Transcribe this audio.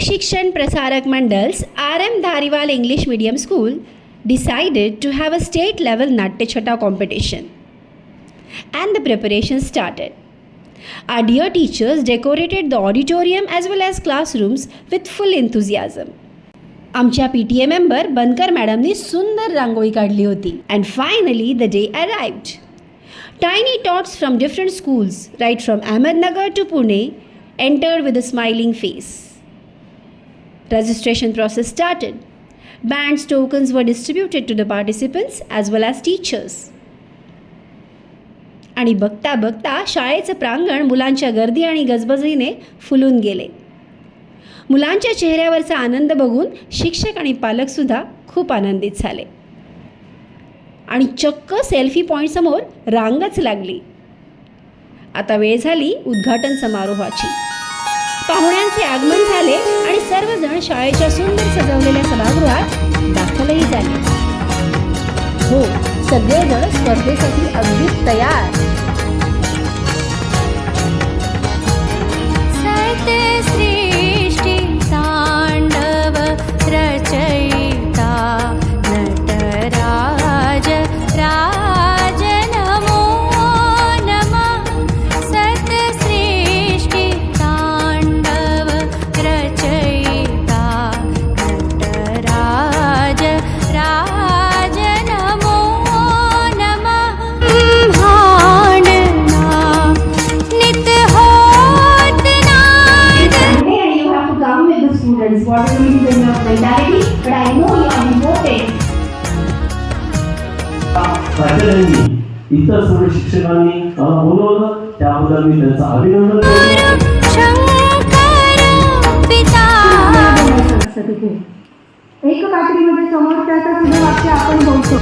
Shikshan Prasarak Mandal's RM Dhariwal English Medium School decided to have a state level Natya Chata competition. And the preparations started. Our dear teachers decorated the auditorium as well as classrooms with full enthusiasm. आमच्या P T A member Bankar मॅडमनी सुंदर रांगोळी काढली होती and finally the day arrived tiny tots from different schools right from Ahmednagar to Pune entered with a smiling face registration process started. Bands tokens were distributed to the participants as well as teachers. आणि बघता बघता शाळेचं प्रांगण मुलांच्या गर्दी आणि गजबजीने फुलून गेले मुलांच्या चेहऱ्यावरचा आनंद बघून शिक्षक आणि पालकसुद्धा खूप आनंदित झाले आणि चक्क सेल्फी पॉईंटसमोर रांगच लागली आता वेळ झाली उद्घाटन समारोहाची पाहुण्यांचे आगमन झाले आणि सर्वजण शाळेच्या सुंदर सजवलेल्या सभागृहात दाखलही झाले. हो सगळेजण स्पर्धेसाठी अगदी तयार. The students. Whatever is in your mentality, but I know you are important. प्राचार्यांनी इतर सर्व शिक्षकांनी मला बोलवलं त्याबद्दल मी त्यांचं अभिनंदन करतो एक कात्रीमध्ये समोरच्याचं सुद्धा वाक्य आपण बोलतो